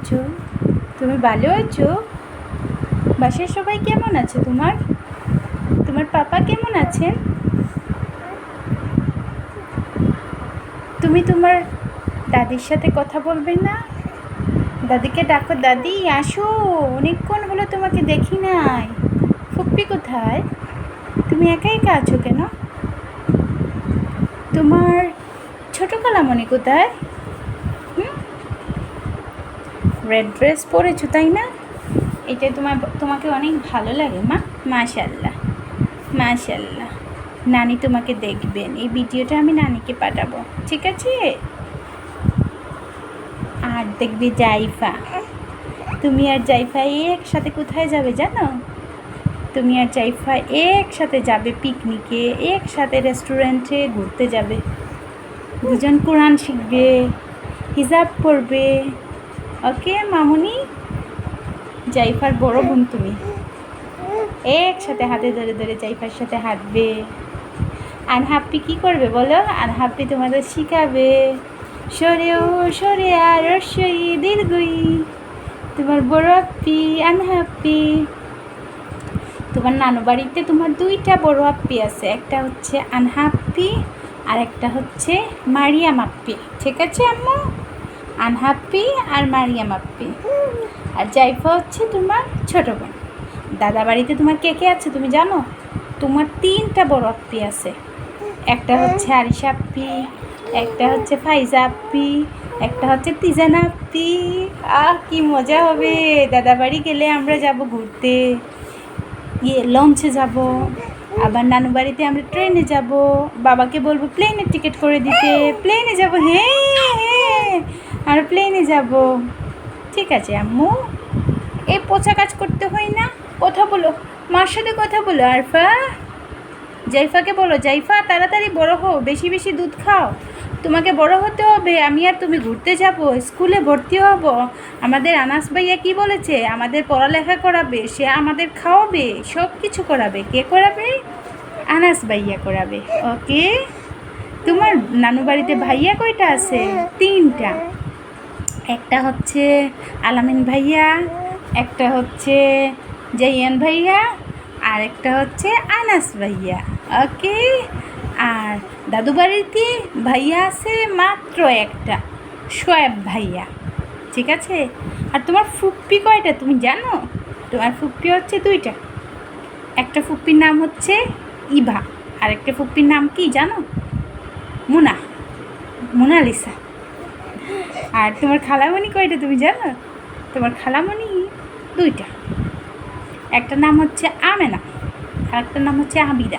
আছো? তুমি ভালো আছো? বাসার সবাই কেমন আছে তোমার? তোমার পাপা কেমন আছেন? তুমি তোমার দাদির সাথে কথা বলবে না? দাদিকে ডাকো, দাদি, আসো। অনেকক্ষণ হলো তোমাকে দেখি নাই। ফুপ্পি কোথায়? তুমি একা একা আছো কেন? তোমার ছোট কালামণি কোথায়? রেড ড্রেস পরেছো, তাই না? এটা তোমার তোমাকে অনেক ভালো লাগে, মা। মাশাল্লাহ মাশাল্লাহ নানি তোমাকে দেখবেন। এই ভিডিওটা আমি নানিকে পাঠাবো, ঠিক আছে? আর দেখবে জাইফা। তুমি আর জাইফা একসাথে কোথায় যাবে জানো? তুমি আর জাইফা একসাথে যাবে পিকনিকে একসাথে রেস্টুরেন্টে ঘুরতে যাবে। দুজন কোরআন শিখবে, হিজাব পড়বে। ওকে, মামুনি? জাইফার বড় বোন তুমি। একসাথে হাতে ধরে ধরে জাইফার সাথে হাঁটবে। আর হাপ্পি কি করবে বলো? আর হাপ্পি তোমাদের শিখাবে। সরে ও সরে আর রসই দীর্ঘই। তোমার বড় আপ্পি, আনহাপ্পি। তোমার নানু বাড়িতে তোমার দুইটা বড় আপ্পি আছে। একটা হচ্ছে আনহাপ্পি আর একটা হচ্ছে মারিয়াম আপ্পি। ঠিক আছে, আম্মু? আনহাপ্পি আর মারিয়াম আপ্পি আর জাইফা হচ্ছে তোমার ছোট বোন। দাদা বাড়িতে তোমার কে কে আছে তুমি জানো? তোমার তিনটা বড় আপ্পি আছে। একটা হচ্ছে আরিশা আপ্পি একটা হচ্ছে ফাইজা আপ্পি একটা হচ্ছে তিজানা আপ্পি আহ, কি মজা হবে। দাদা বাড়ি গেলে আমরা যাব ঘুরতে ইয়ে লঞ্চে যাব, আবার নানু বাড়িতে আমরা ট্রেনে যাব। বাবাকে বলব, প্লেনের টিকিট করে দিতে, প্লেনে যাব। হ্যাঁ হ্যাঁ। যাব। ঠিক আছে, আম্মু। এই পোছা কাজ করতে হয় না। কথা বলো। মার সাথে কথা বলো, আরফা। জাইফাকে বলো, জাইফা, তাড়াতাড়ি বড় হও, বেশি বেশি দুধ খাও। তোমাকে বড় হতে হবে, আমি আর তুমি ঘুরতে যাব, স্কুলে ভর্তি হব। আমাদের আনাস ভাইয়া কি বলেছে? আমাদের পড়ালেখা করাবে, সে আমাদের খাওয়াবে সব কিছু করাবে। কে করাবে? আনাস ভাইয়া করাবে। ওকে? তোমার নানু বাড়িতে ভাইয়া কয়টা আছে? তিনটা। একটা হচ্ছে আলামিন ভাইয়া, একটা হচ্ছে জাইয়ান ভাইয়া, আর একটা হচ্ছে আনাস ভাইয়া, ওকে? আর দাদু বাড়িতে ভাইয়া আছে মাত্র একটা, সোয়েব ভাইয়া, ঠিক আছে? আর তোমার ফুপ্পি কয়টা তুমি জানো? তোমার ফুপ্পি হচ্ছে দুইটা, একটা ফুপ্পির নাম হচ্ছে ইভা আর একটা ফুপ্পির নাম কি জানো? মুনা, মোনালিসা। আর তোমার খালামণি কয়টা তুমি জানো? তোমার খালামণি দুইটা। একটা নাম হচ্ছে আমেনা আর একটা নাম হচ্ছে আবিদা।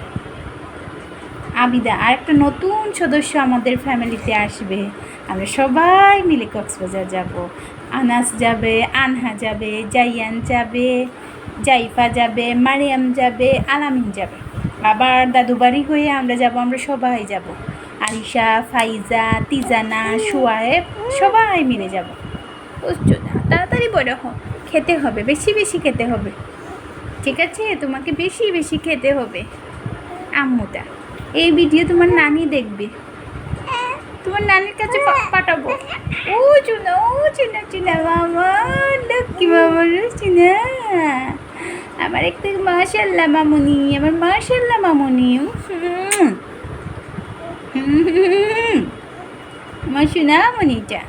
আবিদা, আর একটা নতুন সদস্য আমাদের ফ্যামিলিতে আসবে। আমরা সবাই মিলে কক্সবাজার যাব। আনাস যাবে, আনহা যাবে, জাইয়ান যাবে, জাইফা যাবে, মারিয়াম যাবে, আলামিন যাবে। আবার দাদু বাড়ি হয়ে আমরা যাব, আমরা সবাই যাব। আরিশা, ফাইজা, তিজানা, সোয়ায়েব, সবাই মিলে যাব। বুঝছ না? তাড়াতাড়ি বড় হো, খেতে হবে, বেশি বেশি খেতে হবে। ঠিক আছে? তোমাকে বেশি বেশি খেতে হবে। আম্মুটা, এই ভিডিও তোমার নানি দেখবে। তোমার নানির কাছে পাঠাবো। ও চুনা ও চুনা চুনা, মামা, লক্ষ্মী মামা চুনা। আমার একটু মাশাল্লাহ মামুনি, আমার মাশাল্লাহ মামুনি। হুম। আমার সোনা মনিটা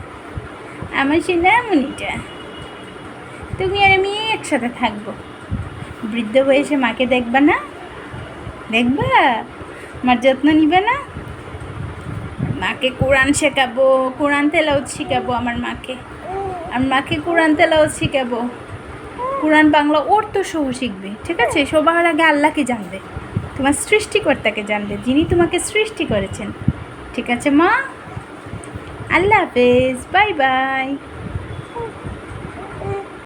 আমার সোনা মনিটা তুমি আর আমি একসাথে থাকব। বৃদ্ধ বয়সে মাকে দেখবা না? দেখবা? মার যত্ন নিবে না? মাকে কোরআন শেখাবো, কোরআন তেলাওত শিখাবো আমার মাকে। আর মাকে কোরআন তেলাওত শিখাবো। কোরআন, বাংলা অর্থ সহ শিখবে, ঠিক আছে? সবার আগে আল্লাহকে জানবে। তোমার সৃষ্টিকর্তাকে জানবে, যিনি তোমাকে সৃষ্টি করেছেন। ঠিক আছে মা? আল্লাহ হাফেজ বাই বাই।